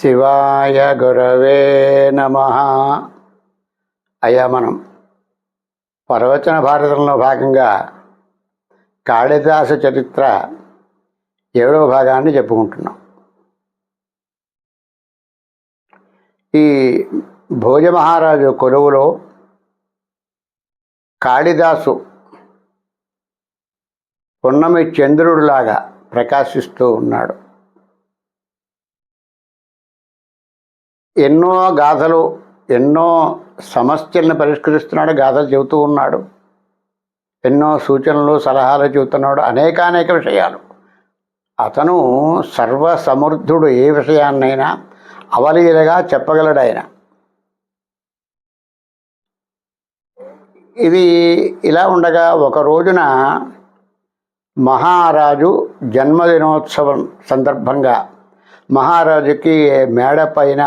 శివాయ గురవే నమ. అయ్యా మనం పర్వచన భారతంలో భాగంగా కాళిదాస చరిత్ర ఏడవ భాగాన్ని చెప్పుకుంటున్నాం. ఈ భోజ మహారాజు కొలువులో కాళిదాసు పున్నమి చంద్రుడిలాగా ప్రకాశిస్తూ ఉన్నాడు. ఎన్నో గాథలు ఎన్నో సమస్యలను పరిష్కరిస్తున్నాడు గాథలు చెబుతూ ఉన్నాడు. ఎన్నో సూచనలు సలహాలు చెబుతున్నాడు అనేకానేక విషయాలు. అతను సర్వసమర్థుడు ఏ విషయాన్నైనా అవలీలగా చెప్పగలడు ఆయన. ఇది ఇలా ఉండగా ఒక రోజున మహారాజు జన్మదినోత్సవం సందర్భంగా మహారాజుకి మేడ పైన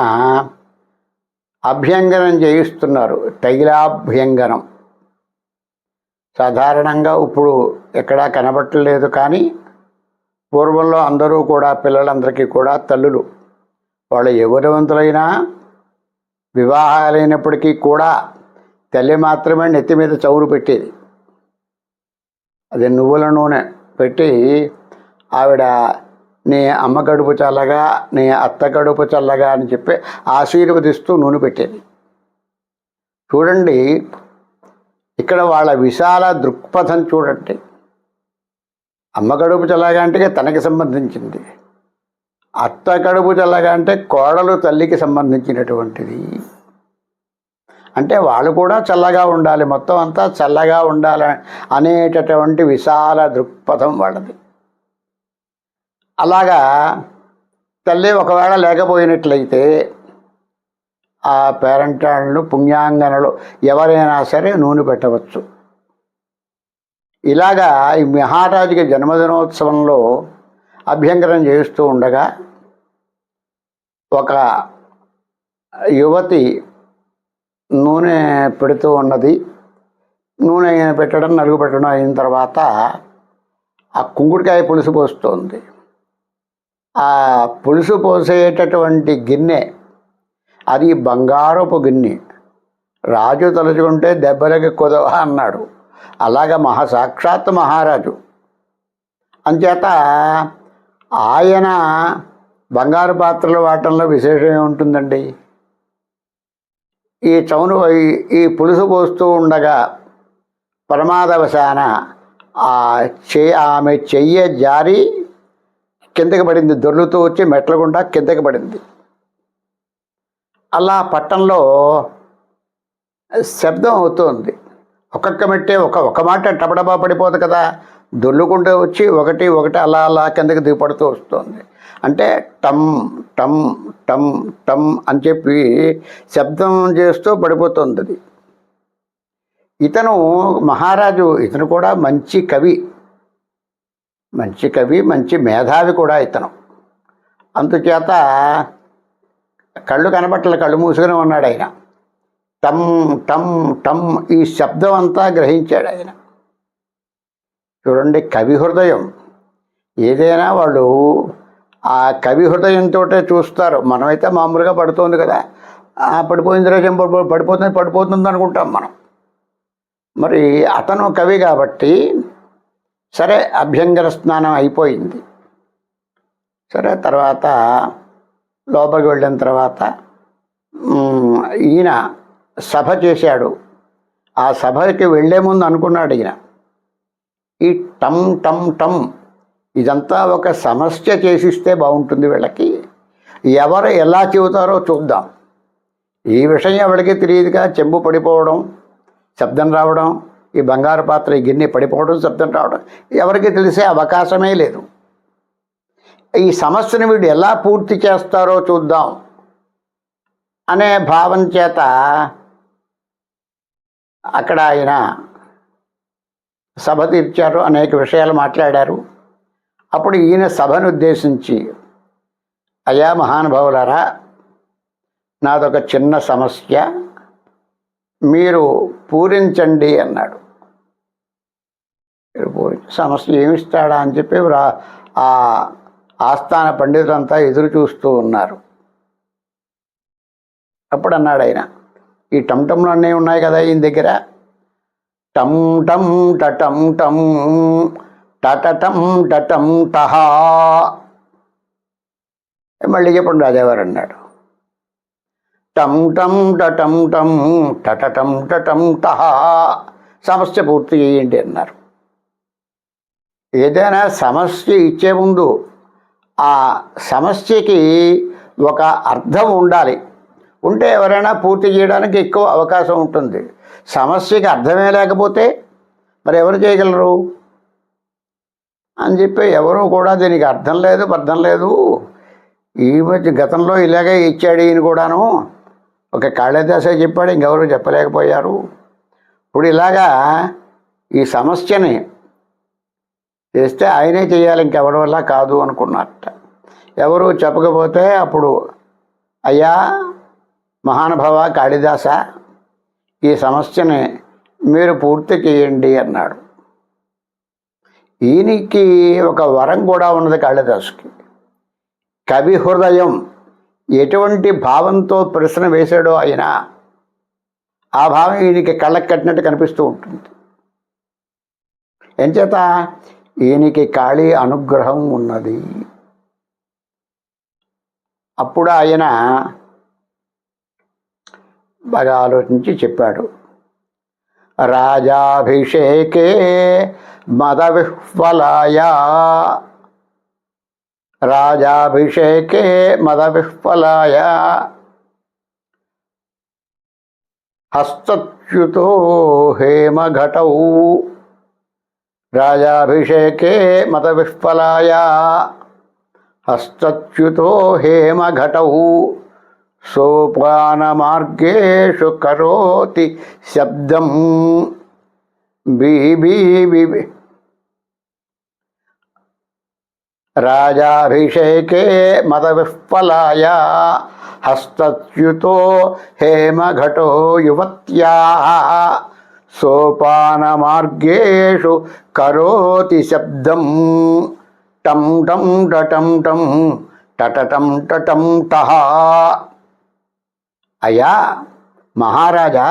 అభ్యంగనం చేయిస్తున్నారు తైలాభ్యంగనం సాధారణంగా ఇప్పుడు ఎక్కడా కనబట్టలేదు కానీ పూర్వంలో అందరూ కూడా పిల్లలందరికీ కూడా తల్లులు. వాళ్ళు ఎవరవంతులైనా వివాహాలైనప్పటికీ కూడా తల్లి మాత్రమే నెత్తి మీద చౌరు పెట్టేది. అది నువ్వుల నూనె పెట్టి ఆవిడ నీ అమ్మ కడుపు చల్లగా నీ అత్త కడుపు చల్లగా అని చెప్పి ఆశీర్వదిస్తూ నూనె పెట్టేది. చూడండి ఇక్కడ వాళ్ళ విశాల దృక్పథం చూడండి. అమ్మ కడుపు చల్లగా అంటే తనకి సంబంధించింది. అత్త కడుపు చల్లగా అంటే కోడలు తల్లికి సంబంధించినటువంటిది. అంటే వాళ్ళు కూడా చల్లగా ఉండాలి మొత్తం అంతా చల్లగా ఉండాలి అనేటటువంటి విశాల దృక్పథం వాళ్ళది. అలాగా తల్లి ఒకవేళ లేకపోయినట్లయితే ఆ పేరెంటాళ్ళు పుణ్యాంగనలు ఎవరైనా సరే నూనె పెట్టవచ్చు. ఇలాగా ఈ మహారాజుకి జన్మదినోత్సవంలో అభ్యంకరం చేస్తూ ఉండగా ఒక యువతి నూనె పెడుతూ ఉన్నది. నూనె పెట్టడం నలుగు పెట్టడం అయిన తర్వాత ఆ కుంకుడికాయ పులుసు పోస్తుంది. ఆ పులుసు పోసేటటువంటి గిన్నె అది బంగారపు గిన్నె. రాజు తలుచుకుంటే దెబ్బలకి కుదవ అన్నాడు. అలాగ మహా సాక్షాత్ మహారాజు. అంచేత ఆయన బంగారు పాత్రలు వాటంలో విశేషం ఏముంటుందండి? ఈ చౌను ఈ- ఈ పులుసు పోస్తూ ఉండగా ప్రమాదవశాన ఆ చెయ్యి ఆమె చెయ్య జారి కిందకి పడింది. దొర్లుతూ వచ్చి మెట్ల గుండా కిందకి పడింది. అలా పట్టణంలో శబ్దం అవుతుంది. ఒక్కొక్క మెట్టే ఒక ఒక మాట టపడబా పడిపోదు కదా. దొల్లుకుంటూ వచ్చి ఒకటి ఒకటి అలా అలా కిందకి దిగుపడుతూ వస్తుంది. అంటే టమ్ టమ్ టమ్ టమ్ అని చెప్పి శబ్దం చేస్తూ పడిపోతుంది ఇతను మహారాజు ఇతను కూడా మంచి కవి. మంచి కవి మంచి మేధావి కూడా ఇతను. అందుచేత కళ్ళు కనబట్టలు కళ్ళు మూసుకొని ఉన్నాడు ఆయన. టమ్ టమ్ టమ్ ఈ శబ్దం అంతా గ్రహించాడు ఆయన. చూడండి కవి హృదయం. ఏదైనా వాళ్ళు ఆ కవి హృదయంతో చూస్తారు. మనమైతే మామూలుగా పడుతోంది కదా. ఆ పడిపోయింది రోజు పడిపోతుంది పడిపోతుంది అనుకుంటాం మనం. మరి అతను కవి కాబట్టి సరే అభ్యంగర స్నానం అయిపోయింది. సరే తర్వాత లోపలికి వెళ్ళిన తర్వాత ఈయన సభ చేశాడు. ఆ సభకి వెళ్ళే ముందు అనుకున్నాడు ఈయన. ఈ టమ్ టమ్ టమ్ ఇదంతా ఒక సమస్య చేసిస్తే బాగుంటుంది వీళ్ళకి. ఎవరు ఎలా చెబుతారో చూద్దాం. ఈ విషయం ఎవరికి తెలియదుగా? చెంబు పడిపోవడం శబ్దం రావడం ఈ బంగారు పాత్ర ఈ గిన్నె పడిపోవడం శబ్దం రావడం ఎవరికి తెలిసే అవకాశమే లేదు. ఈ సమస్యను వీడు ఎలా పూర్తి చేస్తారో చూద్దాం అనే భావం చేత అక్కడ ఆయన సభ తీర్చారు అనేక విషయాలు మాట్లాడారు. అప్పుడు ఈయన సభను ఉద్దేశించి అయా మహానుభావులారా నాదొక చిన్న సమస్య మీరు పూరించండి అన్నాడు. పోయి సమస్య ఏమిస్తాడా అని చెప్పి రా- ఆ ఆస్థాన పండితులంతా ఎదురు చూస్తూ ఉన్నారు. అప్పుడు అన్నాడు ఆయన ఈ టమ్టమ్లు అన్నీ ఉన్నాయి కదా ఈయన దగ్గర? టమ్ టమ్ టటం టమ్ టటటం టటం టహా మళ్ళీ చెప్పండి రాజావారు అన్నాడు. టమ్ టమ్ టటం టమ్ టటటం టటం టహా సమస్య పూర్తి చేయండి అన్నారు. ఏదైనా సమస్య ఇచ్చే ముందు ఆ సమస్యకి ఒక అర్థం ఉండాలి. ఉంటే ఎవరైనా పూర్తి చేయడానికి ఎక్కువ అవకాశం ఉంటుంది. సమస్యకి అర్థమే లేకపోతే మరి ఎవరు చేయగలరు? అని చెప్పి ఎవరు కూడా దీనికి అర్థం లేదు అర్థం లేదు. ఈ మధ్య గతంలో ఇలాగే ఇచ్చాడు ఈయన కూడాను. ఒక కాళిదాసే చెప్పాడు ఇంకెవరు చెప్పలేకపోయారు. ఇప్పుడు ఇలాగా ఈ సమస్యని చేస్తే ఆయనే చేయాలి ఇంకెవరి వల్ల కాదు అనుకున్నట్ట. ఎవరు చెప్పకపోతే అప్పుడు అయ్యా మహానుభావ కాళిదాస ఈ సమస్యని మీరు పూర్తి చేయండి అన్నాడు. ఈయనకి ఒక వరం కూడా ఉన్నది కాళిదాసుకి. కవి హృదయం ఎటువంటి భావంతో ప్రశ్న వేశాడో ఆయన ఆ భావం ఈయనకి కళ్ళకు కట్టినట్టు కనిపిస్తూ ఉంటుంది. ఎంచేత ఈయనకి కాళీ అనుగ్రహం ఉన్నది. అప్పుడు ఆయన బాగా ఆలోచించి చెప్పాడు. రాజాభిషేకే మద విహ్వలాయ రాజాభిషేకే మద విహ్వలాయ హస్తచ్యుతో హేమఘటౌ. రాజాభిషేకే మత విహ్వలాయ హస్తచ్యుతో హేమఘటౌ సోపానమార్గేషు కరోతి శబ్దం బీబీ రాజాభిషేకే మత విహ్వలాయ హస్తచ్యుతో హేమఘటో యువత్యా సోపానమార్గేషు కరోతి శబ్దం. టం టం టటం టం టటటం టటం టహ అయ్యా మహారాజా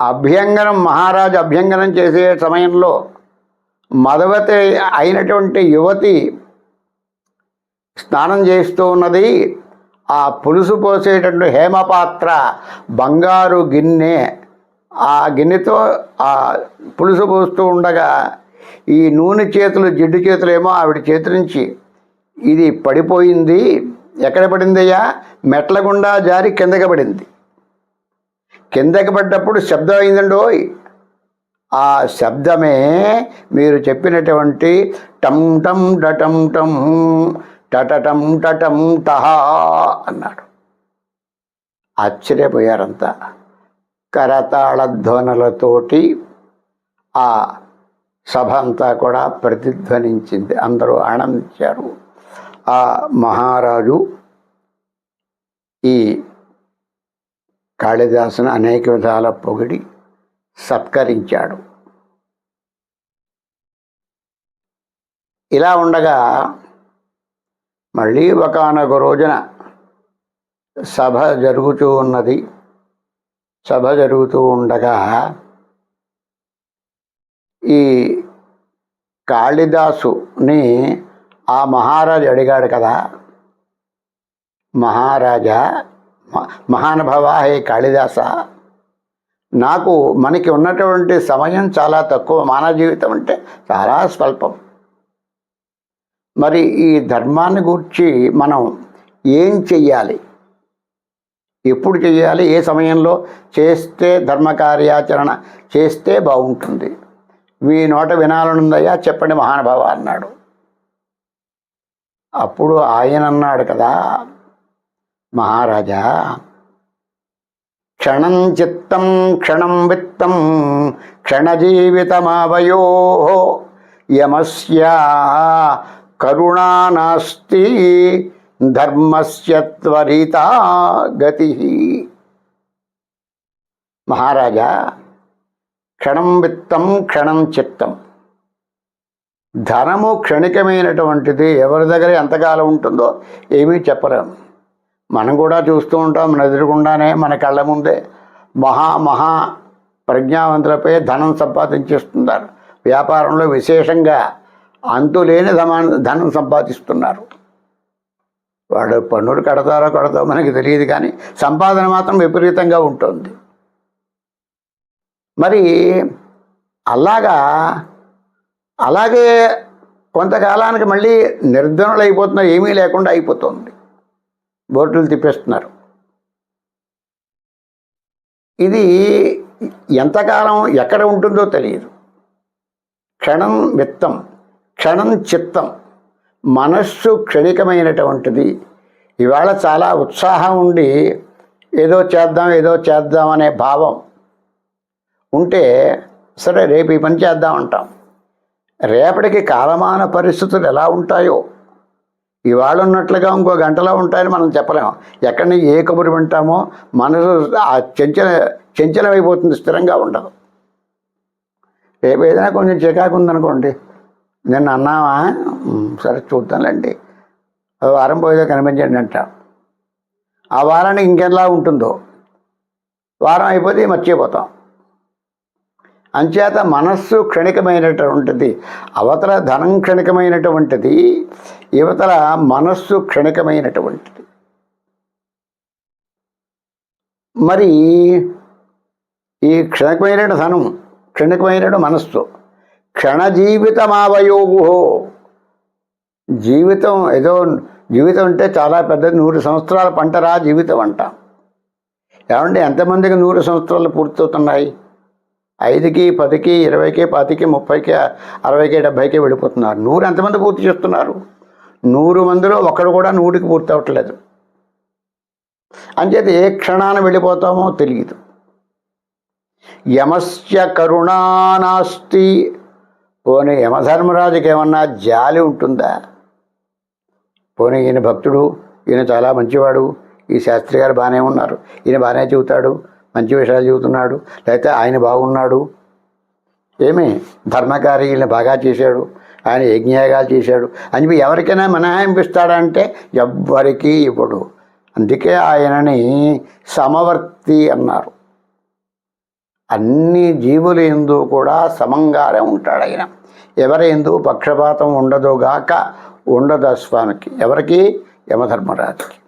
అభ్యంగనం మహారాజు అభ్యంగనం చేసే సమయంలో మదవతి అయినటువంటి యువతి స్నానం చేస్తూ ఉన్నది. ఆ పులుసు పోసేటటువంటి హేమపాత్ర బంగారు గిన్నె ఆ గిన్నెతో ఆ పులుసు పోస్తూ ఉండగా ఈ నూనె చేతులు జిడ్డు చేతులు ఏమో ఆవిడ చేతి నుంచి ఇది పడిపోయింది. ఎక్కడ పడిందయ్యా? మెట్ల గుండా జారి కిందకి పడింది. కిందకి పడ్డప్పుడు శబ్దం అయిందండోయ్ ఆ శబ్దమే మీరు చెప్పినటువంటి టం టం టటం టం టటటం టటం టహా అన్నాడు. ఆశ్చర్యపోయారంతా. కరతాళధ్వనులతోటి ఆ సభ అంతా కూడా ప్రతిధ్వనించింది. అందరూ ఆనందించారు. ఆ మహారాజు ఈ కాళిదాసును అనేక విధాల పొగిడి సత్కరించాడు. ఇలా ఉండగా మళ్ళీ ఒకనొక రోజున సభ జరుగుతూ ఉన్నది. సభ జరుగుతూ ఉండగా ఈ కాళిదాసుని ఆ మహారాజు అడిగాడు కదా మహారాజా మ- మహానుభావ హే కాళిదాస నాకు మనకి ఉన్నటువంటి సమయం చాలా తక్కువ మానవ జీవితం అంటే చాలా స్వల్పం. మరి ఈ ధర్మాన్ని గూర్చి మనం ఏం చెయ్యాలి? ఎప్పుడు చేయాలి ఏ సమయంలో చేస్తే ధర్మ కార్యాచరణ చేస్తే బాగుంటుంది. మీ నోట వినాలనుందయ్యా చెప్పండి మహానుభావ అన్నాడు. అప్పుడు ఆయన అన్నాడు కదా మహారాజా క్షణం చిత్తం క్షణం విత్తం క్షణజీవితమావయో యమస్య కరుణా నాస్తి ధర్మస్యత్వరితా గతి మహారాజా క్షణం విత్తం క్షణం చిత్తం. ధనము క్షణికమైనటువంటిది ఎవరి దగ్గర ఎంతకాలం ఉంటుందో ఏమీ చెప్పలేము మనం కూడా చూస్తూ ఉంటాం మన ఎదురుగుండానే మన కళ్ళ ముందే మహా మహా ప్రజ్ఞావంతులపై ధనం సంపాదించేస్తున్నారు. వ్యాపారంలో విశేషంగా అంతులేని ధమా ధనం సంపాదిస్తున్నారు. వాడు పన్నులు కడతారో కడతారో మనకి తెలియదు కానీ సంపాదన మాత్రం విపరీతంగా ఉంటుంది. మరి అలాగా అలాగే కొంతకాలానికి మళ్ళీ నిర్ధనులు అయిపోతున్నారు ఏమీ లేకుండా అయిపోతుంది. బోట్లు తిప్పేస్తున్నారు. ఇది ఎంతకాలం ఎక్కడ ఉంటుందో తెలియదు. క్షణం విత్తం క్షణం చిత్తం. మనస్సు క్షణికమైనటువంటిది. ఇవాళ చాలా ఉత్సాహం ఉండి ఏదో చేద్దాం ఏదో చేద్దాం అనే భావం ఉంటే సరే రేపు ఈ పని చేద్దాం అంటాం. రేపటికి కాలమాన పరిస్థితులు ఎలా ఉంటాయో? ఇవాళ ఉన్నట్లుగా ఇంకో గంటలో ఉంటాయని మనం చెప్పలేము ఎక్కడి ఏ కబురు వింటామో మనసు ఆ చెంచల చెంచలమైపోతుంది స్థిరంగా ఉండదు. రేపు ఏదైనా కొంచెం చికాకు ఉందనుకోండి నిన్న అన్నావా? సరే చూద్దాంలేండి. వారం పోయేదో కనిపించండి అంట. ఆ వారానికి ఇంకెలా ఉంటుందో? వారం అయిపోతే మర్చిపోతాం. అంచేత మనస్సు క్షణికమైనటువంటిది అవతల ధనం క్షణికమైనటువంటిది యువతల మనస్సు క్షణికమైనటువంటిది. మరి ఈ క్షణికమైన ధనం క్షణికమైన మనస్సు క్షణజీవితమావయోగు. జీవితం ఏదో జీవితం అంటే చాలా పెద్ద నూరు సంవత్సరాల పంటరా జీవితం అంట. ఏమంటే ఎంతమందికి నూరు సంవత్సరాలు పూర్తవుతున్నాయి? ఐదుకి పదికి ఇరవైకి పాతికి ముప్పైకి అరవైకి డెబ్భైకి వెళ్ళిపోతున్నారు. నూరు ఎంతమంది పూర్తి చేస్తున్నారు? నూరు మందిలో ఒకడు కూడా నూటికి పూర్తి అవ్వట్లేదు. అంచేత ఏ క్షణాన వెళ్ళిపోతామో తెలియదు యమస్య కరుణానాస్తి పోనీ యమధర్మరాజుకి ఏమన్నా జాలి ఉంటుందా? పోనీ ఈయన భక్తుడు ఈయన చాలా మంచివాడు ఈ శాస్త్రి గారు బాగానే ఉన్నారు. ఈయన బాగానే చెబుతాడు మంచి విషయాలు చెబుతున్నాడు లేకపోతే ఆయన బాగున్నాడు. ఏమి? ధర్మకారి ఈయన బాగా చేశాడు ఆయన యజ్ఞయాగాలు చేశాడు. అని చెప్పి ఎవరికైనా మినహాయింపిస్తాడంటే ఎవ్వరికీ ఇవ్వడు. అందుకే ఆయనని సమవర్తి అన్నారు. అన్ని జీవుల ఎందు కూడా సమంగానే ఉంటాడు ఆయన. ఎవరి ఎందు పక్షపాతం ఉండదుగాక ఉండదు స్వామికి? ఎవరికి? యమధర్మరాజుకి.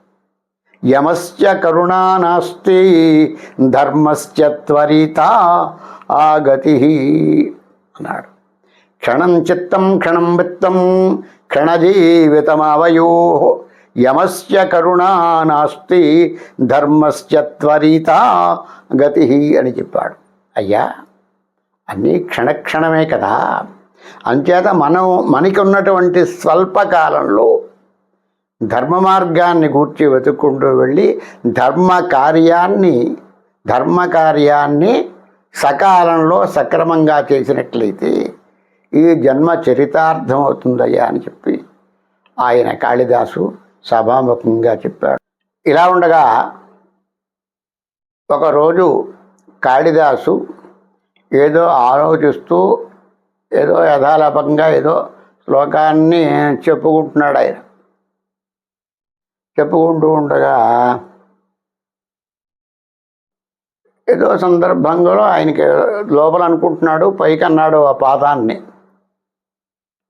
యమస్య కరుణా నాస్తి ధర్మస్య త్వరిత ఆగతి అన్నాడు. క్షణం చిత్తం క్షణం విత్తం క్షణజీవితమవయో. యమస్య కరుణా నాస్తి ధర్మస్య త్వరిత గతి అని చెప్పాడు. అయ్యా అన్నీ క్షణక్షణమే కదా. అంచేత మనం మనకి ఉన్నటువంటి స్వల్పకాలంలో ధర్మ మార్గాన్ని గూర్చి వెతుక్కుంటూ వెళ్ళి ధర్మ కార్యాన్ని ధర్మ కార్యాన్ని సకాలంలో సక్రమంగా చేసినట్లయితే ఈ జన్మ చరితార్థం అవుతుందయ్యా అని చెప్పి ఆయన కాళిదాసు సభాముఖంగా చెప్పాడు. ఇలా ఉండగా ఒకరోజు కాళిదాసు ఏదో ఆలోచిస్తూ ఏదో యథాలాపంగా ఏదో శ్లోకాన్ని చెప్పుకుంటున్నాడు ఆయన. చెప్పుకుంటూ ఉండగా ఏదో సందర్భంలో ఆయనకి లోపల అనుకుంటున్నాడు పైకి అన్నాడు ఆ పాదాన్ని.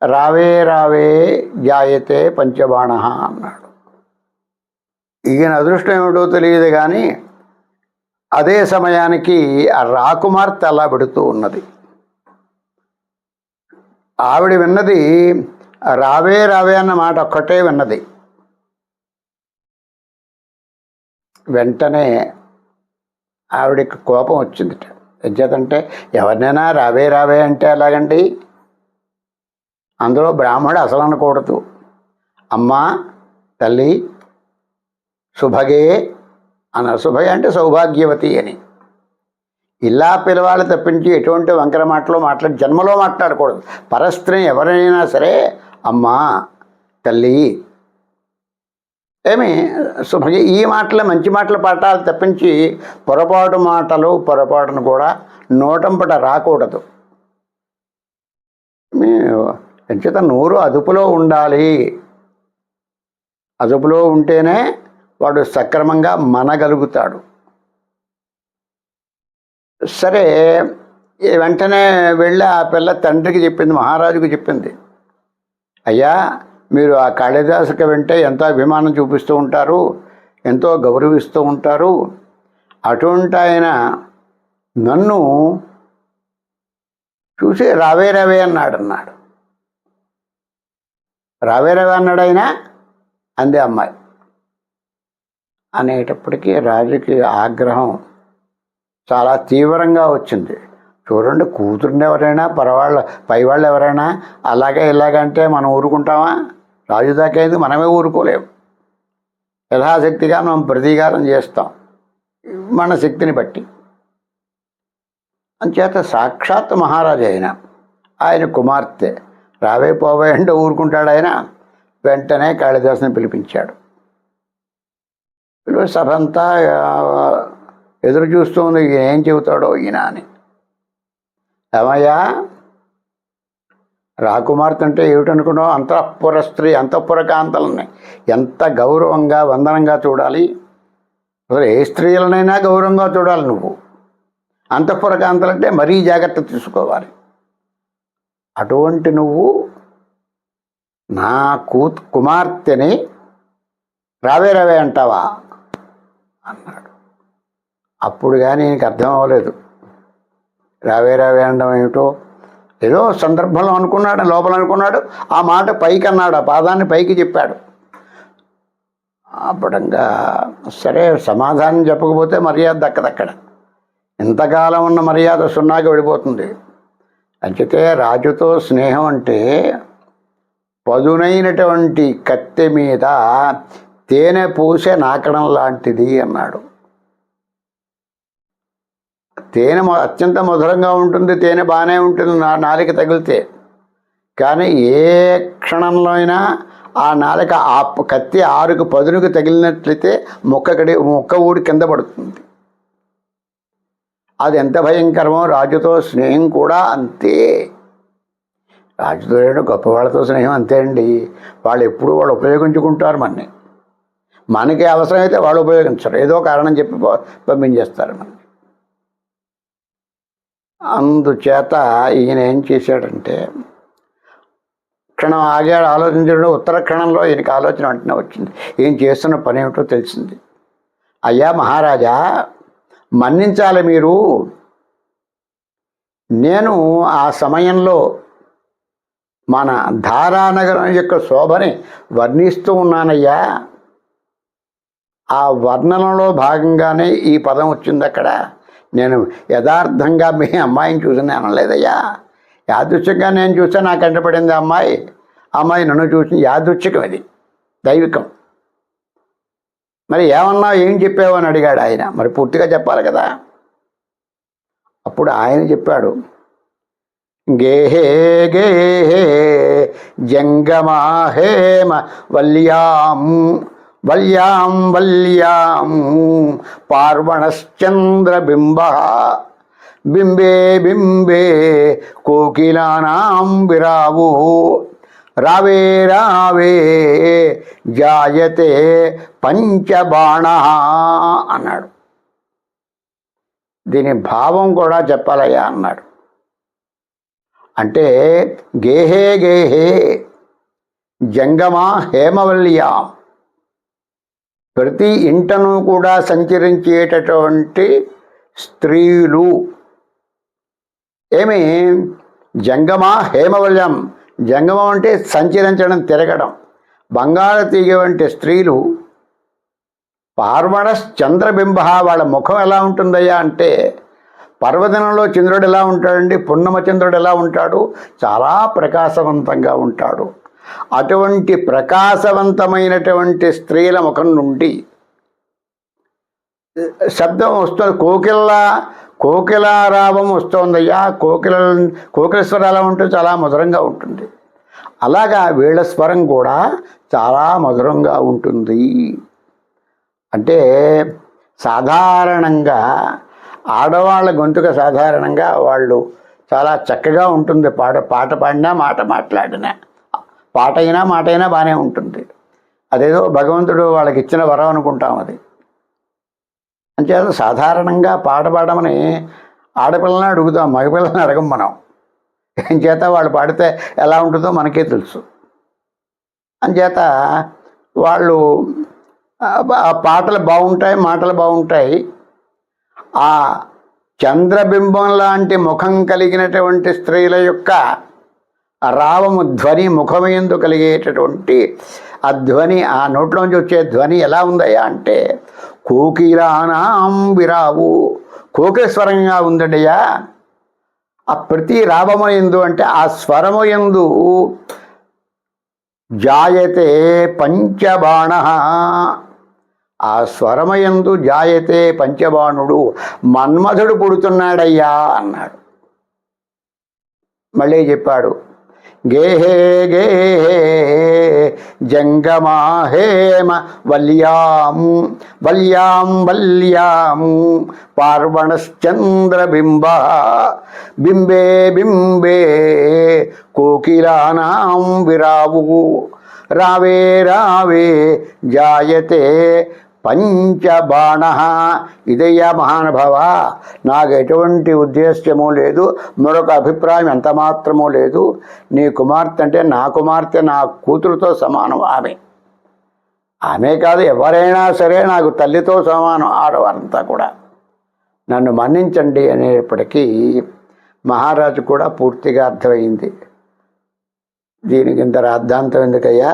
రావే రావే జాయతే పంచబాణ అన్నాడు. ఈయన అదృష్టం ఏమిటో తెలియదు కానీ అదే సమయానికి ఆ రాకుమార్తె అలా పెడుతూ ఉన్నది. ఆవిడ విన్నది రావే రావే అన్న మాట ఒక్కటే విన్నది. వెంటనే ఆవిడకి కోపం వచ్చిందిట. ఎంచేతంటే ఎవరినైనా రావే రావే అంటే ఎలాగండి? అందులో బ్రాహ్మడు అసలు అనకూడదు. అమ్మా తల్లి శుభగే అన్న అంటే సౌభాగ్యవతి అని. ఇలా పిలవాలి తప్పించి ఎటువంటి వంకర మాటలు మాట్లాడి జన్మలో మాట్లాడకూడదు. పరస్త్రం ఎవరైనా సరే అమ్మా తల్లి ఏమి శుభగే ఈ మాటలు మంచి మాటలు పట్టాలి తప్పించి పొరపాటు మాటలు పొరపాటును కూడా నోటంపట రాకూడదు. ఎంచేత నోరు అదుపులో ఉండాలి. అదుపులో ఉంటేనే వాడు సక్రమంగా మనగలుగుతాడు. సరే వెంటనే వెళ్ళి ఆ పిల్ల తండ్రికి చెప్పింది మహారాజుకు చెప్పింది. అయ్యా మీరు ఆ కాళిదాసుకి వెంటే ఎంతో అభిమానం చూపిస్తూ ఉంటారు ఎంతో గౌరవిస్తూ ఉంటారు. అటువంటి ఆయన నన్ను చూసి రావే రవే అన్నాడు అన్నాడు రావే రవే అన్నాడు ఆయన అందే అమ్మాయి. అనేటప్పటికీ రాజుకి ఆగ్రహం చాలా తీవ్రంగా వచ్చింది. చూడండి కూతురుని ఎవరైనా పరవాళ్ళ పైవాళ్ళు ఎవరైనా అలాగే ఇలాగంటే మనం ఊరుకుంటామా? రాజు దాకా మనమే ఊరుకోలేము యథాశక్తిగా మనం ప్రతీకారం చేస్తాం. మన శక్తిని బట్టి. అంచేత సాక్షాత్ మహారాజు అయిన ఆయన కుమార్తె రావే పోవే అంటే ఊరుకుంటాడు ఆయన. వెంటనే కాళిదాసుని పిలిపించాడు. పిలిపి సభ అంతా ఎదురు చూస్తుంది ఈయన ఏం చెబుతాడో ఈయన అని. ఏమయ్యా? రాకుమార్తె అంటే ఏమిటనుకున్నావు? అంతఃపుర స్త్రీ అంతఃపుర కాంతలని. ఎంత గౌరవంగా వందనంగా చూడాలి. అసలు ఏ స్త్రీలనైనా గౌరవంగా చూడాలి నువ్వు. అంతఃపుర కాంతలంటే మరీ జాగ్రత్త తీసుకోవాలి. అటువంటి నువ్వు నా కూ కుమార్తెని రావే రావే అంటావా? అన్నాడు. అప్పుడు కానీ నీకు అర్థం అవ్వలేదు. రావే రావే అనడం ఏమిటో? ఏదో సందర్భంలో అనుకున్నాడు లోపల అనుకున్నాడు. ఆ మాట పైకి అన్నాడు ఆ పాదాన్ని పైకి చెప్పాడు. అప్పుడంగా సరే సమాధానం చెప్పకపోతే మర్యాద దక్కదక్కడ ఇంతకాలం ఉన్న మర్యాద సున్నాకి వెళ్ళిపోతుంది. అంచితే రాజుతో స్నేహం అంటే పదునైనటువంటి కత్తె మీద తేనె పూసే నాకడం లాంటిది అన్నాడు. తేనె అత్యంత మధురంగా ఉంటుంది తేనె బాగానే ఉంటుంది నా నాలిక తగిలితే. కానీ ఏ క్షణంలో అయినా ఆ నాలిక ఆ కత్తి ఆరుకు పదునుకు తగిలినట్లయితే మొక్కకడి మొక్క ఊడి కింద పడుతుంది. అది ఎంత భయంకరమో రాజుతో స్నేహం కూడా అంతే. రాజుతో గొప్ప వాళ్ళతో స్నేహం అంతే అండి. వాళ్ళు ఎప్పుడు వాళ్ళు ఉపయోగించుకుంటారు మనని. మనకి అవసరమైతే వాళ్ళు ఉపయోగించరు. ఏదో కారణం చెప్పి పంపించేస్తారు మనం అందుచేత ఈయన ఏం చేశాడంటే క్షణం ఆగాడు ఆలోచించడం ఉత్తర క్షణంలో ఈయనకి ఆలోచన వెంటనే వచ్చింది. ఈయన చేస్తున్న పని ఏమిటో తెలిసింది. అయ్యా మహారాజా మన్నించాలి మీరు. నేను ఆ సమయంలో మన ధారానగరం యొక్క శోభని వర్ణిస్తూ ఉన్నానయ్యా. ఆ వర్ణనలో భాగంగానే ఈ పదం వచ్చింది అక్కడ. నేను యథార్థంగా మీ అమ్మాయిని చూసిన అనలేదయ్యా. యాదృచ్ఛికంగా నేను చూస్తే నాకు కంటపడింది అమ్మాయి. అమ్మాయి నన్ను చూసి యాదృచ్ఛికం ఇది దైవికం. మరి ఏమన్నా ఏం చెప్పావు అని అడిగాడు ఆయన. మరి పూర్తిగా చెప్పాలి కదా. అప్పుడు ఆయన చెప్పాడు గేహే గేహే జంగమా హేమ వల్యాం వల్యాం వల్యాం పార్వణశ్చంద్రబింబ బింబే బింబే కోకిలానాం విరావు రావే రావే జాయతే పంచబాణ అన్నాడు। దీని భావం కూడా చెప్పాలయ్యా అన్నాడు। అంటే గేహే గేహే జంగమా హేమవల్యాం ప్రతి ఇంటను కూడా సంచరించేటటువంటి స్త్రీలు. ఏమి? జంగమ హేమవల్యం. జంగమం అంటే సంచరించడం తిరగడం. బంగాళ తీగ వంటి స్త్రీలు పార్వణ చంద్రబింబ వాళ్ళ ముఖం ఎలా ఉంటుందయ్యా అంటే పర్వదినంలో చంద్రుడు ఎలా ఉంటాడండి? పున్నమ చంద్రుడు ఎలా ఉంటాడు? చాలా ప్రకాశవంతంగా ఉంటాడు. అటువంటి ప్రకాశవంతమైనటువంటి స్త్రీల ముఖం నుండి శబ్దం వస్తుంది. కోకిల కోకిలారావం వస్తోందయ్యా. కోకిల కోకిల స్వరాలు ఉంటుంది చాలా మధురంగా ఉంటుంది. అలాగా వీళ్ళ స్వరం కూడా చాలా మధురంగా ఉంటుంది. అంటే సాధారణంగా ఆడవాళ్ళ గొంతుక సాధారణంగా వాళ్ళు చాలా చక్కగా ఉంటుంది. పాట పాట పాడినా మాట మాట్లాడినా. పాట అయినా మాట అయినా బాగానే ఉంటుంది. అదేదో భగవంతుడు వాళ్ళకి ఇచ్చిన వరం అనుకుంటాం అది. అంచేత సాధారణంగా పాట పాడమని ఆడపిల్లని అడుగుతాం మగపిల్లని అడగం మనం. ఏం చేత వాళ్ళు పాడితే ఎలా ఉంటుందో మనకే తెలుసు. అంచేత వాళ్ళు ఆ పాటలు బాగుంటాయి మాటలు బాగుంటాయి. ఆ చంద్రబింబం లాంటి ముఖం కలిగినటువంటి స్త్రీల యొక్క రావము ధ్వని ముఖమయందు కలిగేటటువంటి ఆ ధ్వని ఆ నోట్లోంచి వచ్చే ధ్వని ఎలా ఉందయ్యా అంటే కోకిరానాం విరావు కోకిల స్వరంగా ఉందడయ్యా ఆ ప్రతి రావము ఎందు అంటే ఆ స్వరము ఎందు జాయతే పంచబాణ. ఆ స్వరమయందు జాయతే పంచబాణుడు మన్మధుడు పుడుతున్నాడయ్యా అన్నాడు. మళ్ళీ చెప్పాడు గేహే గేహే జంగమాహేమ వల్యాము వల్యాం వల్యాం పార్వణశ్చంద్రబింబ బింబే బింబే కోకిలానాం విరావు రావే రావే జాయతే పంచబాణ. ఇదయ్యా మహానుభావ నాకు ఎటువంటి ఉద్దేశ్యము లేదు మరొక అభిప్రాయం ఎంత మాత్రమూ లేదు. నీ కుమార్తె అంటే నా కుమార్తె నా కూతురుతో సమానం ఆమె. ఆమె కాదు ఎవరైనా సరే నాకు తల్లితో సమానం ఆడవారంతా కూడా. నన్ను మన్నించండి అనేప్పటికీ మహారాజు కూడా పూర్తిగా అర్థమైంది. దీనికి ఇంత రాద్ధాంతం ఎందుకయ్యా?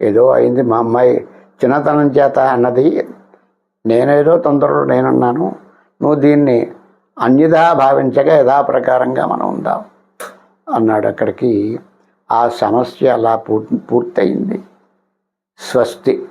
ఏదో అయింది మా అమ్మాయి చిన్నతనం చేత అన్నది నేనేదో తొందరలో నేనున్నాను. నువ్వు దీన్ని అన్యదా భావించగా యథాప్రకారంగా మనం ఉందాం అన్నాడు అక్కడికి. ఆ సమస్య అలా పూర్ పూర్తయింది. స్వస్తి.